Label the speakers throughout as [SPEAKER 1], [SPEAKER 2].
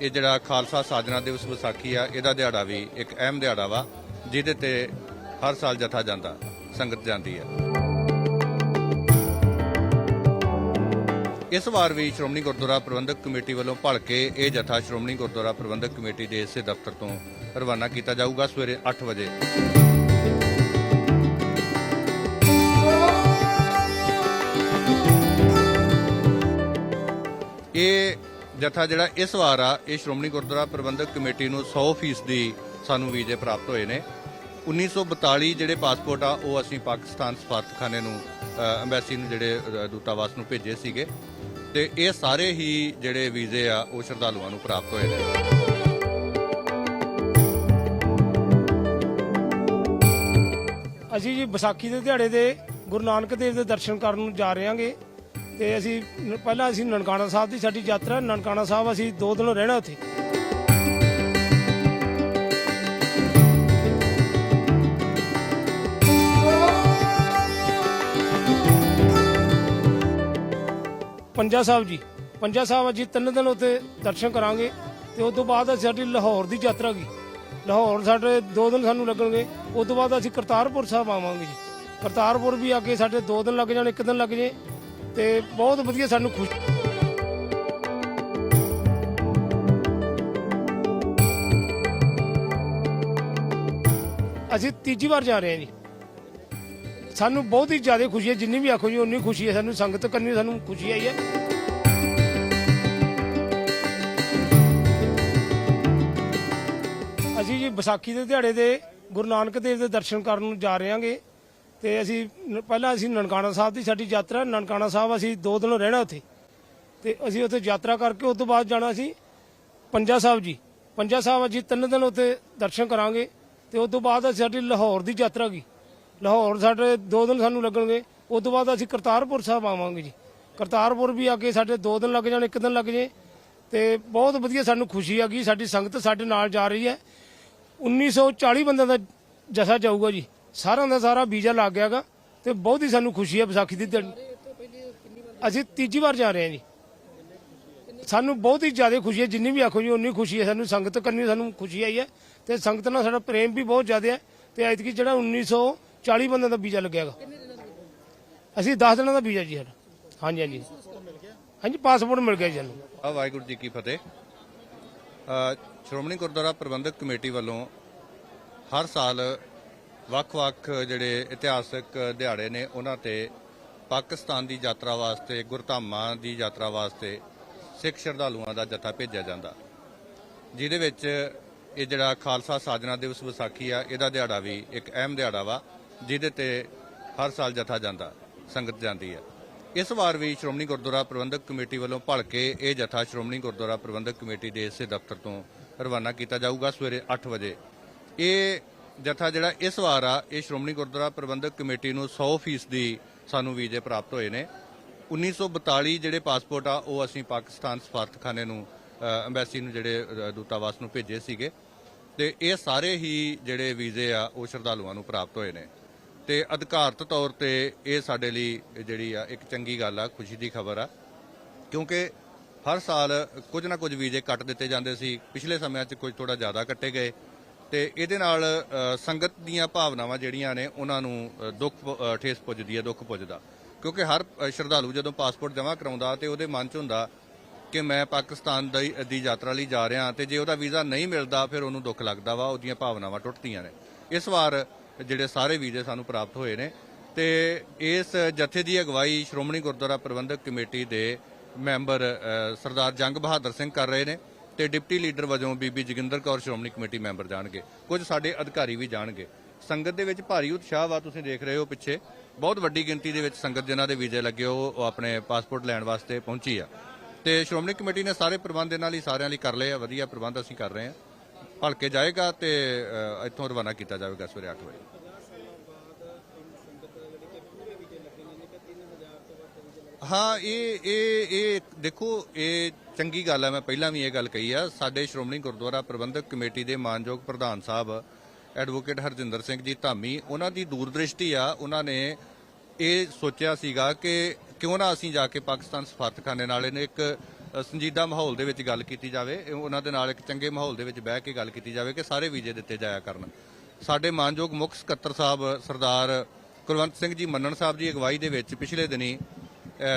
[SPEAKER 1] ਇਹ ਜਿਹੜਾ ਖਾਲਸਾ ਸਾਜਣਾ ਦਿਵਸ ਵਿਸਾਖੀ ਆ, ਇਹਦਾ ਦਿਹਾੜਾ ਵੀ ਇੱਕ ਅਹਿਮ ਦਿਹਾੜਾ ਵਾ, ਜਿਹਦੇ ਤੇ ਹਰ ਸਾਲ ਜਥਾ ਜਾਂਦਾ, ਸੰਗਤ ਜਾਂਦੀ ਹੈ ਇਸ ਵਾਰ ਵੀ ਸ਼੍ਰੋਮਣੀ ਗੁਰਦੁਆਰਾ ਪ੍ਰਬੰਧਕ ਕਮੇਟੀ ਵੱਲੋਂ ਭਲ ਕੇ ਇਹ ਜਥਾ ਸ਼੍ਰੋਮਣੀ ਗੁਰਦੁਆਰਾ ਪ੍ਰਬੰਧਕ ਕਮੇਟੀ ਦੇ ਇਸੇ ਦਫ਼ਤਰ ਤੋਂ ਰਵਾਨਾ ਕੀਤਾ ਜਾਊਗਾ ਸਵੇਰੇ 8 ਵਜੇ। ਇਹ ਜਥਾ ਜਿਹੜਾ ਇਸ ਵਾਰ ਆ ਇਹ ਸ਼੍ਰੋਮਣੀ ਗੁਰਦੁਆਰਾ ਪ੍ਰਬੰਧਕ ਕਮੇਟੀ ਨੂੰ 100% ਦੀ ਸਾਨੂੰ ਵੀਜ਼ੇ ਪ੍ਰਾਪਤ ਹੋਏ ਨੇ। 1942 ਜਿਹੜੇ ਪਾਸਪੋਰਟ ਆ ਉਹ ਅਸੀਂ ਪਾਕਿਸਤਾਨ ਸਫਾਰਤਖਾਨੇ ਨੂੰ ਅ, ਅੰਬੈਸੀ ਨੂੰ ਜਿਹੜੇ ਦੂਤਾਵਾਸ ਨੂੰ ਭੇਜੇ ਸੀਗੇ। ਤੇ ਇਹ ਸਾਰੇ ਹੀ ਜਿਹੜੇ ਵੀਜ਼ੇ ਆ ਉਹ ਸ਼ਰਧਾਲੂਆਂ ਨੂੰ ਪ੍ਰਾਪਤ ਹੋਏ ਨੇ।
[SPEAKER 2] ਅਸੀਂ ਜੀ ਵਿਸਾਖੀ ਦੇ ਦਿਹਾੜੇ ਦੇ ਗੁਰੂ ਨਾਨਕ ਦੇਵ ਦੇ ਦਰਸ਼ਨ ਕਰਨ ਨੂੰ ਜਾ ਰਹੇ ਹਾਂਗੇ ਤੇ ਅਸੀਂ ਨ- ਪਹਿਲਾਂ ਅਸੀਂ ਨਨਕਾਣਾ ਸਾਹਿਬ ਦੀ ਸਾਡੀ ਯਾਤਰਾ ਨਨਕਾਣਾ ਸਾਹਿਬ ਅਸੀਂ ਦੋ ਦਿਨ ਰਹਿਣਾ ਉੱਥੇ। ਪੰਜਾ ਸਾਹਿਬ ਜੀ, ਪੰਜਾ ਸਾਹਿਬ ਅਸੀਂ ਤਿੰਨ ਦਿਨ ਉੱਥੇ ਦਰਸ਼ਨ ਕਰਾਂਗੇ ਤੇ ਉਸ ਤੋਂ ਬਾਅਦ ਅਸੀਂ ਸਾਡੀ ਲਾਹੌਰ ਦੀ ਯਾਤਰਾ ਗਈ ਲਾਹੌਰ ਸਾਡੇ ਦੋ ਦਿਨ ਸਾਨੂੰ ਲੱਗਣਗੇ, ਉਸ ਤੋਂ ਬਾਅਦ ਅਸੀਂ ਕਰਤਾਰਪੁਰ ਸਾਹਿਬ ਆਵਾਂਗੇ ਜੀ। ਕਰਤਾਰਪੁਰ ਵੀ ਆ ਕੇ ਸਾਡੇ ਦੋ ਦਿਨ ਲੱਗ ਜਾਣ, ਇੱਕ ਦਿਨ ਲੱਗ ਜੇ। ਤੇ ਬਹੁਤ ਵਧੀਆ ਸਾਨੂੰ ਖੁਸ਼ ਅਸੀਂ ਤੀਜੀ ਵਾਰ ਜਾ ਰਹੇ ਹਾਂ ਜੀ। ਸਾਨੂੰ ਬਹੁਤ ਹੀ ਜ਼ਿਆਦਾ ਖੁਸ਼ੀ ਹੈ, ਜਿੰਨੀ ਵੀ ਆਖੋ ਜੀ, ਉਨੀ ਖੁਸ਼ੀ ਹੈ ਸਾਨੂੰ, ਸੰਗਤ ਕਰਨੀ ਸਾਨੂੰ ਖੁਸ਼ੀ ਆਈ ਹੈ। ਅਸੀਂ ਜੀ ਵਿਸਾਖੀ ਦੇ ਦਿਹਾੜੇ ਦੇ ਗੁਰੂ ਨਾਨਕ ਦੇਵ ਦੇ ਦਰਸ਼ਨ ਕਰਨ ਨੂੰ ਜਾ ਰਹੇ ਹਾਂਗੇ। ਤੇ ਅਸੀਂ ਨ- ਪਹਿਲਾਂ ਅਸੀਂ ਨਨਕਾਣਾ ਸਾਹਿਬ ਦੀ ਸਾਡੀ ਯਾਤਰਾ, ਨਨਕਾਣਾ ਸਾਹਿਬ ਅਸੀਂ ਦੋ ਦਿਨ ਰਹਿਣਾ ਉੱਥੇ। ਤੇ ਅਸੀਂ ਉੱਥੇ ਯਾਤਰਾ ਕਰਕੇ ਉਸ ਤੋਂ ਬਾਅਦ ਜਾਣਾ ਸੀ ਪੰਜਾ ਸਾਹਿਬ ਜੀ। ਪੰਜਾ ਸਾਹਿਬ ਅਸੀਂ ਤਿੰਨ ਦਿਨ ਉੱਥੇ ਦਰਸ਼ਨ ਕਰਾਂਗੇ ਤੇ ਉਸ ਤੋਂ ਬਾਅਦ ਅਸੀਂ ਸਾਡੀ ਲਾਹੌਰ ਦੀ ਯਾਤਰਾ ਗਈ ਲਾਹੌਰ ਸਾਡੇ ਦੋ ਦਿਨ ਸਾਨੂੰ ਲੱਗਣਗੇ, ਉਸ ਤੋਂ ਬਾਅਦ ਅਸੀਂ ਕਰਤਾਰਪੁਰ ਸਾਹਿਬ ਆਵਾਂਗੇ ਜੀ। ਕਰਤਾਰਪੁਰ ਵੀ ਆ ਕੇ ਸਾਡੇ ਦੋ ਦਿਨ ਲੱਗ ਜਾਣ, ਇੱਕ ਦਿਨ ਲੱਗ ਜੇ। ਤੇ ਬਹੁਤ ਵਧੀਆ ਸਾਨੂੰ ਖੁਸ਼ੀ ਆ ਗਈ, ਸਾਡੀ ਸੰਗਤ ਸਾਡੇ ਨਾਲ ਜਾ ਰਹੀ ਹੈ। 1940 ਬੰਦਿਆਂ ਦਾ ਜਸ਼ਾ ਜਾਊਗਾ ਜੀ। ਸਾਰਿਆਂ ਦਾ ਸਾਰਾ ਵੀਜ਼ਾ ਲੱਗ ਗਿਆਗਾ ਤੇ ਬਹੁਤ ਹੀ ਸਾਨੂੰ ਖੁਸ਼ੀ ਹੈ ਵਿਸਾਖੀ ਦੀ ਦਿਨ। ਅਸੀਂ ਤੀਜੀ ਵਾਰ ਜਾ ਰਹੇ ਹਾਂ ਜੀ। ਸਾਨੂੰ ਬਹੁਤ ਹੀ ਜ਼ਿਆਦਾ ਖੁਸ਼ੀ ਹੈ, ਜਿੰਨੀ ਵੀ ਆਖੋ ਜੀ ਉਨੀ ਖੁਸ਼ੀ ਹੈ ਸਾਨੂੰ, ਸੰਗਤ ਕਰਨੀ ਸਾਨੂੰ ਖੁਸ਼ੀ ਆਈ ਹੈ ਤੇ ਸੰਗਤ ਨਾਲ ਸਾਡਾ ਪ੍ਰੇਮ ਵੀ ਬਹੁਤ ਜ਼ਿਆਦਾ ਹੈ ਤੇ ਐਤਕੀ ਜਿਹੜਾ 1940 ਬੰਦਿਆਂ ਦਾ ਵੀਜ਼ਾ ਲੱਗਿਆਗਾ ਅਸੀਂ 10 ਦਿਨਾਂ ਦਾ ਵੀਜ਼ਾ ਜੀ ਸਾਡਾ। ਹਾਂਜੀ ਹਾਂਜੀ। ਹਾਂਜੀ ਪਾਸਪੋਰਟ ਮਿਲ ਗਿਆ ਜੀ ਸਾਨੂੰ।
[SPEAKER 1] ਆ ਵਾਹਿਗੁਰੂ ਜੀ ਕੀ ਫਤਿਹ। ਸ਼੍ਰੋਮਣੀ ਗੁਰਦੁਆਰਾ ਪ੍ਰਬੰਧਕ ਕਮੇਟੀ ਵੱਲੋਂ ਹਰ ਸਾਲ ਵੱਖ-ਵੱਖ ਜਿਹੜੇ ਇਤਿਹਾਸਕ ਦਿਹਾੜੇ ਨੇ, ਉਹਨਾਂ ਤੇ ਪਾਕਿਸਤਾਨ ਦੀ ਯਾਤਰਾ ਵਾਸਤੇ, ਗੁਰਧਾਮਾਂ ਦੀ ਯਾਤਰਾ ਵਾਸਤੇ ਸਿੱਖ ਸ਼ਰਧਾਲੂਆਂ ਦਾ ਜਥਾ ਭੇਜਿਆ ਜਾਂਦਾ। ਜਿਹਦੇ ਵਿੱਚ ਇਹ ਜਿਹੜਾ ਖਾਲਸਾ ਸਾਜਨਾ ਦਿਵਸ ਵਿਸਾਖੀ ਆ, ਇਹਦਾ ਦਿਹਾੜਾ ਵੀ ਇੱਕ ਅਹਿਮ ਦਿਹਾੜਾ ਵਾ, ਜਿਹਦੇ ਤੇ ਹਰ ਸਾਲ ਜਥਾ ਜਾਂਦਾ, ਸੰਗਤ ਜਾਂਦੀ ਹੈ ਇਸ ਵਾਰ ਵੀ ਸ਼੍ਰੋਮਣੀ ਗੁਰਦੁਆਰਾ ਪ੍ਰਬੰਧਕ ਕਮੇਟੀ ਵੱਲੋਂ ਭਲ ਕੇ ਇਹ ਜਥਾ ਸ਼੍ਰੋਮਣੀ ਗੁਰਦੁਆਰਾ ਪ੍ਰਬੰਧਕ ਕਮੇਟੀ ਦੇ ਇਸੇ ਦਫ਼ਤਰ ਤੋਂ ਰਵਾਨਾ ਕੀਤਾ ਜਾਊਗਾ ਸਵੇਰੇ 8 ਵਜੇ। ਇਹ ਜਥਾ ਜਿਹੜਾ ਇਸ ਵਾਰ ਆ ਇਹ ਸ਼੍ਰੋਮਣੀ ਗੁਰਦੁਆਰਾ ਪ੍ਰਬੰਧਕ ਕਮੇਟੀ ਨੂੰ 100% ਦੀ ਸਾਨੂੰ ਵੀਜ਼ੇ ਪ੍ਰਾਪਤ ਹੋਏ ਨੇ। 1942 ਜਿਹੜੇ ਪਾਸਪੋਰਟ ਆ ਉਹ ਅਸੀਂ ਪਾਕਿਸਤਾਨ ਸਫਾਰਤਖਾਨੇ ਨੂੰ ਅ, ਅੰਬੈਸੀ ਨੂੰ ਜਿਹੜੇ ਦੂਤਾਵਾਸ ਨੂੰ ਭੇਜੇ ਸੀਗੇ। ਤੇ ਇਹ ਸਾਰੇ ਹੀ ਜਿਹੜੇ ਵੀਜ਼ੇ ਆ ਉਹ ਸ਼ਰਧਾਲੂਆਂ ਨੂੰ ਪ੍ਰਾਪਤ ਹੋਏ ਨੇ। ਤੇ ਅਧਿਕਾਰਤ ਤੌਰ ਤੇ ਇਹ ਸਾਡੇ ਲਈ ਜਿਹੜੀ ਆ ਇੱਕ ਚੰਗੀ ਗੱਲ ਆ ਖੁਸ਼ੀ ਦੀ ਖਬਰ ਆ। ਕਿਉਂਕਿ ਹਰ ਸਾਲ ਕੁਝ ਨਾ ਕੁਝ ਵੀਜ਼ੇ ਕੱਟ ਦਿੱਤੇ ਜਾਂਦੇ ਸੀ। ਪਿਛਲੇ ਸਮਿਆਂ 'ਚ ਕੁਝ ਥੋੜਾ ਜ਼ਿਆਦਾ ਕੱਟੇ ਗਏ। ਤੇ ਇਹਦੇ ਨਾਲ ਸੰਗਤ ਦੀਆਂ ਭਾਵਨਾਵਾਂ ਜਿਹੜੀਆਂ ਨੇ, ਉਹਨਾਂ ਨੂੰ ਦੁੱਖ ਠੇਸ ਪੁੱਜਦੀ ਹੈ, ਦੁੱਖ ਪੁੱਜਦਾ। ਕਿਉਂਕਿ ਹਰ ਸ਼ਰਧਾਲੂ ਜਦੋਂ ਪਾਸਪੋਰਟ ਜਮ੍ਹਾਂ ਕਰਾਉਂਦਾ ਤੇ ਉਹਦੇ ਮਨ 'ਚ ਹੁੰਦਾ ਕਿ ਮੈਂ ਪਾਕਿਸਤਾਨ ਦੀ ਦੀ ਯਾਤਰਾ ਲਈ ਜਾ ਰਿਹਾ ਤੇ ਜੇ ਉਹਦਾ ਵੀਜ਼ਾ ਨਹੀਂ ਮਿਲਦਾ, ਫਿਰ ਉਹਨੂੰ ਦੁੱਖ ਲੱਗਦਾ ਵਾ, ਉਹਦੀਆਂ ਭਾਵਨਾਵਾਂ ਟੁੱਟਦੀਆਂ ਨੇ। ਇਸ ਵਾਰ ਜਿਹੜੇ ਸਾਰੇ ਵੀਜ਼ੇ ਸਾਨੂੰ ਪ੍ਰਾਪਤ ਹੋਏ ਨੇ ਤੇ ਇਸ ਜਥੇ ਦੀ ਅਗਵਾਈ ਸ਼੍ਰੋਮਣੀ ਗੁਰਦੁਆਰਾ ਪ੍ਰਬੰਧਕ ਕਮੇਟੀ ਦੇ ਮੈਂਬਰ ਸਰਦਾਰ ਜੰਗ ਬਹਾਦਰ ਸਿੰਘ ਕਰ ਰਹੇ ਨੇ। ਤੇ ਡਿਪਟੀ ਲੀਡਰ ਵਜੋਂ ਬੀਬੀ ਜੋਗਿੰਦਰ ਕੌਰ ਸ਼੍ਰੋਮਣੀ ਕਮੇਟੀ ਮੈਂਬਰ ਜਾਣਗੇ। ਕੁਝ ਸਾਡੇ ਅਧਿਕਾਰੀ ਵੀ ਜਾਣਗੇ। ਸੰਗਤ ਦੇ ਵਿੱਚ ਭਾਰੀ ਉਤਸ਼ਾਹ ਵਾ, ਤੁਸੀਂ ਦੇਖ ਰਹੇ ਹੋ ਪਿੱਛੇ। ਬਹੁਤ ਵੱਡੀ ਗਿਣਤੀ ਦੇ ਵਿੱਚ ਸੰਗਤ ਜਿਨ੍ਹਾਂ ਦੇ ਵੀਜ਼ੇ ਲੱਗੇ, ਉਹ ਆਪਣੇ ਪਾਸਪੋਰਟ ਲੈਣ ਵਾਸਤੇ ਪਹੁੰਚੀ ਆ। ਤੇ ਸ਼੍ਰੋਮਣੀ ਕਮੇਟੀ ਨੇ ਸਾਰੇ ਪ੍ਰਬੰਧ ਇਹਨਾਂ ਲਈ, ਸਾਰਿਆਂ ਲਈ ਕਰ ਲਏ ਆ। ਵਧੀਆ ਪ੍ਰਬੰਧ ਅਸੀਂ ਕਰ ਰਹੇ ਹਾਂ। ਭਲਕੇ ਜਾਏਗਾ ਤੇ ਇੱਥੋਂ ਰਵਾਨਾ ਕੀਤਾ ਜਾਵੇਗਾ ਸਵੇਰੇ 8 ਵਜੇ। ਹਾਂ, ਇਹ ਇਹ ਇਹ ਦੇਖੋ, ਇਹ ਚੰਗੀ ਗੱਲ ਹੈ ਮੈਂ ਪਹਿਲਾਂ ਵੀ ਇਹ ਗੱਲ ਕਹੀ ਆ। ਸਾਡੇ ਸ਼੍ਰੋਮਣੀ ਗੁਰਦੁਆਰਾ ਪ੍ਰਬੰਧਕ ਕਮੇਟੀ ਦੇ ਮਾਨਯੋਗ ਪ੍ਰਧਾਨ ਸਾਹਿਬ, ਐਡਵੋਕੇਟ ਹਰਜਿੰਦਰ ਸਿੰਘ ਜੀ ਧਾਮੀ, ਉਹਨਾਂ ਦੀ ਦੂਰਦ੍ਰਿਸ਼ਟੀ ਆ। ਉਹਨਾਂ ਨੇ ਇਹ ਸੋਚਿਆ ਸੀਗਾ ਕਿ ਕਿਉਂ ਨਾ ਅਸੀਂ ਜਾ ਕੇ ਪਾਕਿਸਤਾਨ ਸਫਾਰਤਖਾਨੇ ਨਾਲ ਇਹਨੇ ਇੱਕ ਸੰਜੀਦਾ ਮਾਹੌਲ ਦੇ ਵਿੱਚ ਗੱਲ ਕੀਤੀ ਜਾਵੇ। ਉਹਨਾਂ ਦੇ ਨਾਲ ਇੱਕ ਚੰਗੇ ਮਾਹੌਲ ਦੇ ਵਿੱਚ ਬਹਿ ਕੇ ਗੱਲ ਕੀਤੀ ਜਾਵੇ ਕਿ ਸਾਰੇ ਵੀਜ਼ੇ ਦਿੱਤੇ ਜਾਇਆ ਕਰਨ। ਸਾਡੇ ਮਾਨਯੋਗ ਮੁੱਖ ਸਕੱਤਰ ਸਾਹਿਬ ਸਰਦਾਰ ਕੁਲਵੰਤ ਸਿੰਘ ਜੀ ਮੰਨਣ ਸਾਹਿਬ ਦੀ ਅਗਵਾਈ ਦੇ ਵਿੱਚ ਪਿਛਲੇ ਦਿਨੀ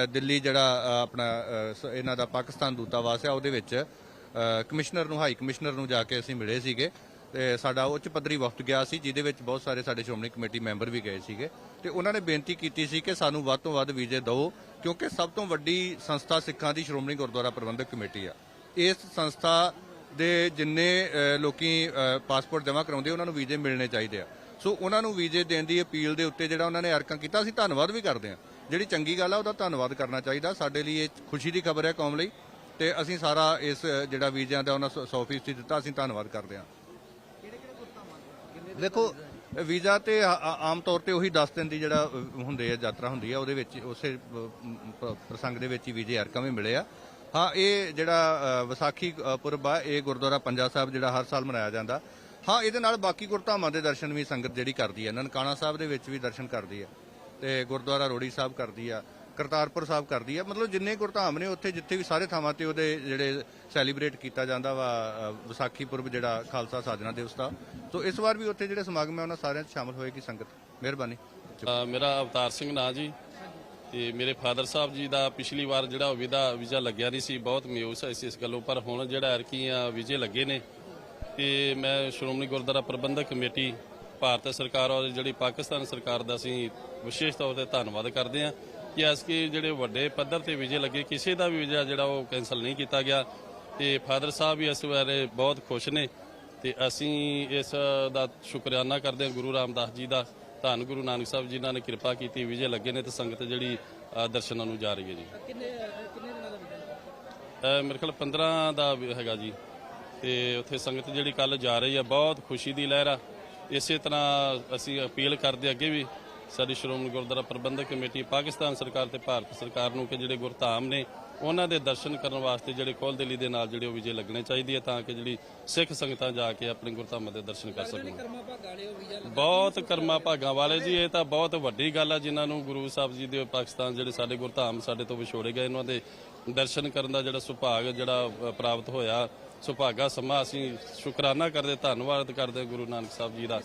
[SPEAKER 1] ਦਿੱਲੀ ਜਿਹੜਾ ਆਪਣਾ ਸ- ਇਹਨਾਂ ਦਾ ਪਾਕਿਸਤਾਨ ਦੂਤਾਵਾਸ ਹੈ ਉਹਦੇ ਵਿੱਚ ਕਮਿਸ਼ਨਰ ਨੂੰ ਹਾਈ ਕਮਿਸ਼ਨਰ ਨੂੰ ਜਾ ਕੇ ਅਸੀਂ ਮਿਲੇ ਸੀਗੇ। ਤੇ ਸਾਡਾ ਉੱਚ ਪੱਧਰੀ ਵਫਦ ਗਿਆ ਸੀ ਜਿਹਦੇ ਵਿੱਚ ਬਹੁਤ ਸਾਰੇ ਸਾਡੇ ਸ਼੍ਰੋਮਣੀ ਕਮੇਟੀ ਮੈਂਬਰ ਵੀ ਗਏ ਸੀਗੇ। ਤੇ ਉਹਨਾਂ ਨੇ ਬੇਨਤੀ ਕੀਤੀ ਸੀ ਕਿ ਸਾਨੂੰ ਵੱਧ ਤੋਂ ਵੱਧ ਵੀਜ਼ੇ ਦਿਓ ਕਿਉਂਕਿ ਸਭ ਤੋਂ ਵੱਡੀ ਸੰਸਥਾ ਸਿੱਖਾਂ ਦੀ ਸ਼੍ਰੋਮਣੀ ਗੁਰਦੁਆਰਾ ਪ੍ਰਬੰਧਕ ਕਮੇਟੀ ਆ। ਇਸ ਸੰਸਥਾ ਦੇ ਜਿੰਨੇ ਅ, ਲੋਕੀ ਪਾਸਪੋਰਟ ਜਮ੍ਹਾਂ ਕਰਾਉਂਦੇ ਉਹਨਾਂ ਨੂੰ ਵੀਜ਼ੇ ਮਿਲਣੇ ਚਾਹੀਦੇ ਆ। ਸੋ ਉਹਨਾਂ ਨੂੰ ਵੀਜ਼ੇ ਦੇਣ ਦੀ ਅਪੀਲ ਦੇ ਉੱਤੇ ਜਿਹੜਾ ਉਹਨਾਂ ਨੇ ਅਰਕਾਂ ਕੀਤਾ ਅਸੀਂ ਧੰਨਵਾਦ ਵੀ ਕਰਦੇ ਆ ਜਿਹੜੀ ਚੰਗੀ ਗੱਲ ਆ ਉਹਦਾ ਧੰਨਵਾਦ ਕਰਨਾ ਚਾਹੀਦਾ। ਸਾਡੇ ਲਈ ਇਹ ਖੁਸ਼ੀ ਦੀ ਖਬਰ ਹੈ ਕੌਮ ਲਈ। ਤੇ ਅਸੀਂ ਸਾਰਾ ਇਸ ਜਿਹੜਾ ਵੀਜ਼ਿਆਂ ਦਾ ਉਹਨਾਂ 100% ਦਿੱਤਾ ਅਸੀਂ ਧੰਨਵਾਦ ਕਰਦੇ ਹਾਂ। ਦੇਖੋ ਵੀਜ਼ਾ ਤੇ ਆਮ ਤੌਰ ਤੇ ਉਹੀ 10 ਦਿਨ ਦੀ ਜਿਹੜਾ ਹੁੰਦੇ ਆ ਯਾਤਰਾ ਹੁੰਦੀ ਆ ਉਹਦੇ ਵਿੱਚ ਉਸੇ ਪ੍ਰਸੰਗ ਦੇ ਵਿੱਚ ਹੀ ਵੀਜ਼ੇ ਅਰਕਾਂ ਵੀ ਮਿਲੇ ਆ। ਹਾਂ ਇਹ ਜਿਹੜਾ ਵਿਸਾਖੀ ਪੁਰਬ ਆ ਇਹ ਗੁਰਦੁਆਰਾ ਪੰਜਾ ਸਾਹਿਬ ਜਿਹੜਾ ਹਰ ਸਾਲ ਮਨਾਇਆ ਜਾਂਦਾ। ਹਾਂ ਇਹਦੇ ਨਾਲ ਬਾਕੀ ਗੁਰਧਾਮਾਂ ਦੇ ਦਰਸ਼ਨ ਵੀ ਸੰਗਤ ਜਿਹੜੀ ਕਰਦੀ ਹੈ ਨਨਕਾਣਾ ਸਾਹਿਬ ਦੇ ਵਿੱਚ ਵੀ ਦਰਸ਼ਨ ਕਰਦੀ ਹੈ ਤੇ ਗੁਰਦੁਆਰਾ ਰੋੜੀ ਸਾਹਿਬ ਕਰਦੀ ਆ, ਕਰਤਾਰਪੁਰ ਸਾਹਿਬ ਕਰਦੀ ਆ। ਮਤਲਬ ਜਿੰਨੇ ਗੁਰਧਾਮ ਨੇ ਉੱਥੇ ਜਿੱਥੇ ਵੀ ਸਾਰੇ ਥਾਵਾਂ ਤੇ ਉਹਦੇ ਜਿਹੜੇ ਸੈਲੀਬ੍ਰੇਟ ਕੀਤਾ ਜਾਂਦਾ ਵਾ ਵਿਸਾਖੀ ਪੁਰਬ ਜਿਹੜਾ ਖਾਲਸਾ ਸਾਜਣਾ ਦਿਵਸ ਦਾ। ਸੋ ਇਸ ਵਾਰ ਵੀ ਉੱਥੇ ਜਿਹੜੇ ਸਮਾਗਮ ਹੈ ਉਹਨਾਂ ਸਾਰਿਆਂ 'ਚ ਸ਼ਾਮਲ ਹੋਏਗੀ ਸੰਗਤ? ਮਿਹਰਬਾਨੀ।
[SPEAKER 3] ਮੇਰਾ ਅਵਤਾਰ ਸਿੰਘ ਨਾਂ ਜੀ ਤੇ ਮੇਰੇ ਫਾਦਰ ਸਾਹਿਬ ਜੀ ਦਾ ਪਿਛਲੀ ਵਾਰ ਜਿਹੜਾ ਵੀਜ਼ਾ ਵੀਜ਼ਾ ਲੱਗਿਆ ਨਹੀਂ ਸੀ, ਬਹੁਤ ਮਿਊਸ ਹੈ ਸੀ ਇਸ ਗੱਲੋਂ। ਪਰ ਹੁਣ ਜਿਹੜਾ ਅਰਕੀਆਂ ਵੀਜ਼ੇ ਲੱਗੇ ਨੇ ਤੇ ਮੈਂ ਸ਼੍ਰੋਮਣੀ ਗੁਰਦੁਆਰਾ ਪ੍ਰਬੰਧਕ ਕਮੇਟੀ, ਭਾਰਤ ਸਰਕਾਰ ਔਰ ਜਿਹੜੀ ਪਾਕਿਸਤਾਨ ਸਰਕਾਰ ਦਾ ਅਸੀਂ ਵਿਸ਼ੇਸ਼ ਤੌਰ ਤੇ ਧੰਨਵਾਦ ਕਰਦੇ ਹਾਂ ਕਿ ਇਸ ਕੀ ਜਿਹੜੇ ਵੱਡੇ ਪੱਧਰ ਤੇ ਵੀਜ਼ੇ ਲੱਗੇ ਕਿਸੇ ਦਾ ਵੀ ਵੀਜ਼ਾ ਜਿਹੜਾ ਉਹ ਕੈਨਸਲ ਨਹੀਂ ਕੀਤਾ ਗਿਆ। ਤੇ ਫਾਦਰ ਸਾਹਿਬ ਵੀ ਇਸ ਬਾਰੇ ਬਹੁਤ ਖੁਸ਼ ਨੇ ਤੇ ਅਸੀਂ ਇਸ ਦਾ ਸ਼ੁਕਰਾਨਾ ਕਰਦੇ ਹਾਂ ਗੁਰੂ ਰਾਮਦਾਸ ਜੀ ਦਾ। ਧੰਨ ਗੁਰੂ ਨਾਨਕ ਸਾਹਿਬ ਜੀ ਨੇ ਕਿਰਪਾ ਕੀਤੀ ਵਿਜੇ ਲੱਗੇ ਨੇ ਤੇ ਸੰਗਤ ਜਿਹੜੀ ਦਰਸ਼ਨਾਂ ਨੂੰ ਜਾ ਰਹੀ ਹੈ ਜੀ। ਕਿੰਨੇ ਕਿੰਨੇ ਦਿਨਾਂ ਦਾ ਮੇਰੇ ਖਿਆਲ 15 ਦਾ ਹੈਗਾ ਜੀ। ਤੇ ਉੱਥੇ ਸੰਗਤ ਜਿਹੜੀ ਕੱਲ ਜਾ ਰਹੀ ਹੈ ਬਹੁਤ ਖੁਸ਼ੀ ਦੀ ਲਹਿਰ ਆ। ਇਸੇ ਤਰ੍ਹਾਂ ਅਸੀਂ ਅਪੀਲ ਕਰਦੇ ਅੱਗੇ ਵੀ ਸਾਡੀ ਸ਼੍ਰੋਮਣੀ ਗੁਰਦੁਆਰਾ ਪ੍ਰਬੰਧਕ ਕਮੇਟੀ ਪਾਕਿਸਤਾਨ ਸਰਕਾਰ ਤੇ ਭਾਰਤ ਸਰਕਾਰ ਨੂੰ ਕਿ ਜਿਹੜੇ ਗੁਰਧਾਮ ਨੇ ਉਹਨਾਂ ਦੇ ਦਰਸ਼ਨ ਕਰਨ ਵਾਸਤੇ ਜਿਹੜੇ ਕੋਲ ਦਿੱਲੀ ਦੇ ਨਾਲ ਜਿਹੜੇ ਉਹ ਵਿਜੇ ਲੱਗਣੇ ਚਾਹੀਦੀ ਹੈ ਤਾਂ ਕਿ ਜਿਹੜੀ ਸਿੱਖ ਸੰਗਤਾਂ ਜਾ ਕੇ ਆਪਣੇ ਗੁਰਧਾਮਾਂ ਦੇ ਦਰਸ਼ਨ ਕਰ ਸਕਣ। ਬਹੁਤ ਕਰਮਾ ਭਾਗਾਂ ਵਾਲੇ ਜੀ ਇਹ ਤਾਂ ਬਹੁਤ ਵੱਡੀ ਗੱਲ ਆ ਜਿਨ੍ਹਾਂ ਨੂੰ ਗੁਰੂ ਸਾਹਿਬ ਜੀ ਦੇ ਪਾਕਿਸਤਾਨ ਜਿਹੜੇ ਸਾਡੇ ਗੁਰਧਾਮ ਸਾਡੇ ਤੋਂ ਵਿਛੋੜੇ ਗਏ ਇਹਨਾਂ ਦੇ ਦਰਸ਼ਨ ਕਰਨ ਦਾ ਜਿਹੜਾ ਸੁਭਾਗ ਜਿਹੜਾ ਪ੍ਰਾਪਤ ਹੋਇਆ ਸੁਭਾਗਾ ਸਮਾਂ ਅਸੀਂ ਸ਼ੁਕਰਾਨਾ ਕਰਦੇ ਧੰਨਵਾਦ ਕਰਦੇ ਗੁਰੂ ਨਾਨਕ ਸਾਹਿਬ ਜੀ ਦਾ।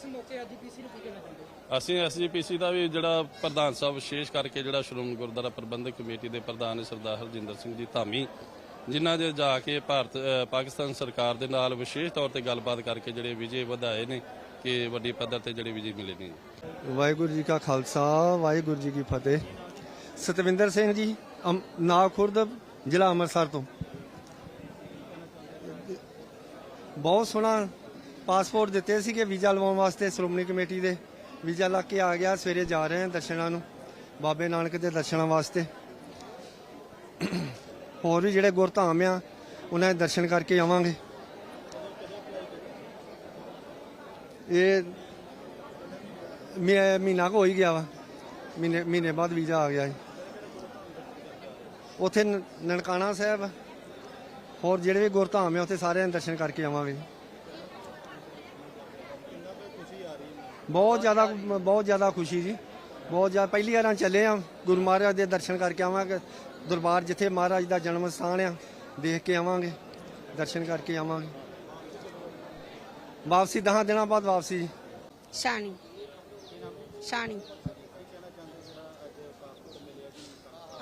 [SPEAKER 3] ਅਸੀਂ ਐਸਜੀਪੀਸੀ ਦਾ ਵੀ ਜਿਹੜਾ ਪ੍ਰਧਾਨ ਸਾਹਿਬ ਵਿਸ਼ੇਸ਼ ਕਰਕੇ ਜਿਹੜਾ ਸ਼੍ਰੋਮਣੀ ਗੁਰਦੁਆਰਾ ਪ੍ਰਬੰਧਕ ਕਮੇਟੀ ਦੇ ਪ੍ਰਧਾਨ ਨੇ ਸਰਦਾਰ ਹਰਜਿੰਦਰ ਸਿੰਘ ਜੀ ਧਾਮੀ ਜਿਨ੍ਹਾਂ ਦੇ ਜਾ ਕੇ ਭਾਰਤ ਅ, ਪਾਕਿਸਤਾਨ ਸਰਕਾਰ ਦੇ ਨਾਲ ਵਿਸ਼ੇਸ਼ ਤੌਰ ਤੇ ਗੱਲਬਾਤ ਕਰਕੇ ਜਿਹੜੇ ਵਿਜੇ ਵਧਾਏ ਨੇ ਕਿ ਵੱਡੀ ਪੱਧਰ ਤੇ ਜਿਹੜੇ ਵਿਜੇ ਮਿਲੇ ਨੇ।
[SPEAKER 4] ਵਾਹਿਗੁਰੂ ਜੀ ਕਾ ਖਾਲਸਾ ਵਾਹਿਗੁਰੂ ਜੀ ਕੀ ਫਤਿਹ। ਸਤਵਿੰਦਰ ਸਿੰਘ ਜੀ ਅਮ- ਨਾਖੁਰਦ ਜ਼ਿਲ੍ਹਾ ਅੰਮ੍ਰਿਤਸਰ ਤੋਂ। ਬਹੁਤ ਸੋਹਣਾ ਪਾਸਪੋਰਟ ਦਿੱਤੇ ਸੀਗੇ ਵੀਜ਼ਾ ਲਵਾਉਣ ਵਾਸਤੇ, ਸ਼੍ਰੋਮਣੀ ਕਮੇਟੀ ਦੇ। ਵੀਜ਼ਾ ਲਾ ਕੇ ਆ ਗਿਆ, ਸਵੇਰੇ ਜਾ ਰਹੇ ਹਾਂ ਦਰਸ਼ਨਾਂ ਨੂੰ, ਬਾਬੇ ਨਾਨਕ ਦੇ ਦਰਸ਼ਨਾਂ ਵਾਸਤੇ। ਹੋਰ ਵੀ ਜਿਹੜੇ ਗੁਰਧਾਮ ਆ, ਉਹਨਾਂ ਦੇ ਦਰਸ਼ਨ ਕਰਕੇ ਆਵਾਂਗੇ। ਇਹ ਮੀ- ਮਹੀਨਾ ਕੁ ਹੋ ਹੀ ਗਿਆ ਵਾ। ਮਹੀਨੇ ਮਹੀਨੇ ਬਾਅਦ ਵੀਜ਼ਾ ਆ ਗਿਆ ਜੀ। ਉੱਥੇ ਨਨਕਾਣਾ ਸਾਹਿਬ ਹੋਰ ਜਿਹੜੇ ਵੀ ਗੁਰਧਾਮ ਆ, ਉੱਥੇ ਸਾਰਿਆਂ ਦੇ ਦਰਸ਼ਨ ਕਰਕੇ ਆਵਾਂਗੇ ਬਹੁਤ ਜ਼ਿਆਦਾ ਬਹੁਤ ਜ਼ਿਆਦਾ ਖੁਸ਼ੀ ਜੀ। ਬਹੁਤ ਜ਼ਿਆਦਾ, ਪਹਿਲੀ ਵਾਰਾਂ ਚੱਲੇ ਆ, ਗੁਰੂ ਮਹਾਰਾਜ ਦੇ ਦਰਸ਼ਨ ਕਰਕੇ ਆਵਾਂਗੇ। ਦਰਬਾਰ ਜਿੱਥੇ ਮਹਾਰਾਜ ਦਾ ਜਨਮ ਸਥਾਨ ਆ, ਦੇਖ ਕੇ ਆਵਾਂਗੇ, ਦਰਸ਼ਨ ਕਰਕੇ ਆਵਾਂਗੇ। ਵਾਪਸੀ 10 ਦਿਨਾਂ ਬਾਅਦ ਵਾਪਸੀ ਜੀ।
[SPEAKER 5] ਸ਼ਾਨੀ ਸ਼ਾਨੀ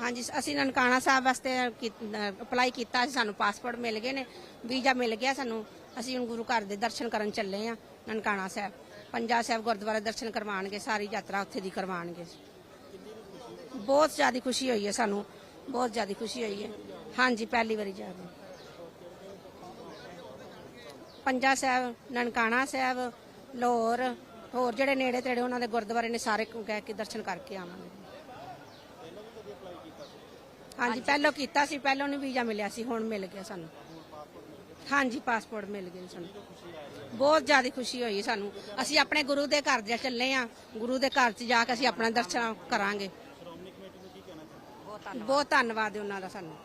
[SPEAKER 5] ਹਾਂਜੀ, ਅਸੀਂ ਨਨਕਾਣਾ ਸਾਹਿਬ ਵਾਸਤੇ ਅਪਲਾਈ ਕੀਤਾ ਸੀ ਸਾਨੂੰ ਪਾਸਪੋਰਟ ਮਿਲ ਗਏ ਨੇ, ਵੀਜ਼ਾ ਮਿਲ ਗਿਆ ਸਾਨੂੰ, ਅਸੀਂ ਹੁਣ ਗੁਰੂ ਘਰ ਦੇ ਦਰਸ਼ਨ ਕਰਨ ਚੱਲੇ ਆ ਨਨਕਾਣਾ ਸਾਹਿਬ। ਪੰਜਾ ਸਾਹਿਬ ਗੁਰਦੁਆਰਾ ਦਰਸ਼ਨ ਕਰਵਾਉਣਗੇ, ਸਾਰੀ ਯਾਤਰਾ ਉੱਥੇ ਦੀ ਕਰਵਾਉਣਗੇ। ਬਹੁਤ ਜ਼ਿਆਦਾ ਖੁਸ਼ੀ ਹੋਈ ਹੈ ਸਾਨੂੰ, ਬਹੁਤ ਜ਼ਿਆਦਾ ਖੁਸ਼ੀ ਹੋਈ ਹੈ। ਹਾਂਜੀ, ਪਹਿਲੀ ਵਾਰੀ ਜਾ ਰਹੇ ਪੰਜਾ ਸਾਹਿਬ, ਨਨਕਾਣਾ ਸਾਹਿਬ, ਲਾਹੌਰ, ਹੋਰ ਜਿਹੜੇ ਨੇੜੇ ਤੇੜੇ ਉਹਨਾਂ ਦੇ ਗੁਰਦੁਆਰੇ ਨੇ, ਸਾਰੇ ਕਹਿ ਕੇ ਦਰਸ਼ਨ ਕਰਕੇ ਆਵਾਂਗੇ। ਹਾਂਜੀ, ਪਹਿਲਾਂ ਕੀਤਾ ਸੀ, ਪਹਿਲਾਂ ਨਹੀਂ ਵੀਜ਼ਾ ਮਿਲਿਆ ਸੀ, ਹੁਣ ਮਿਲ ਗਿਆ ਸਾਨੂੰ। ਹਾਂਜੀ ਪਾਸਪੋਰਟ ਮਿਲ ਗਿਆ ਸਾਨੂੰ। ਬਹੁਤ ਜ਼ਿਆਦਾ ਖੁਸ਼ੀ ਹੋਈ ਸਾਨੂੰ। ਅਸੀਂ ਆਪਣੇ ਗੁਰੂ ਦੇ ਘਰ ਜਾ ਚੱਲੇ ਆ। ਗੁਰੂ ਦੇ ਘਰ 'ਚ ਜਾ ਕੇ ਅਸੀਂ ਆਪਣਾ ਦਰਸ਼ਨ ਕਰਾਂਗੇ। ਬਹੁਤ ਧੰਨਵਾਦ। ਹੈ ਉਹਨਾਂ ਦਾ ਸਾਨੂੰ।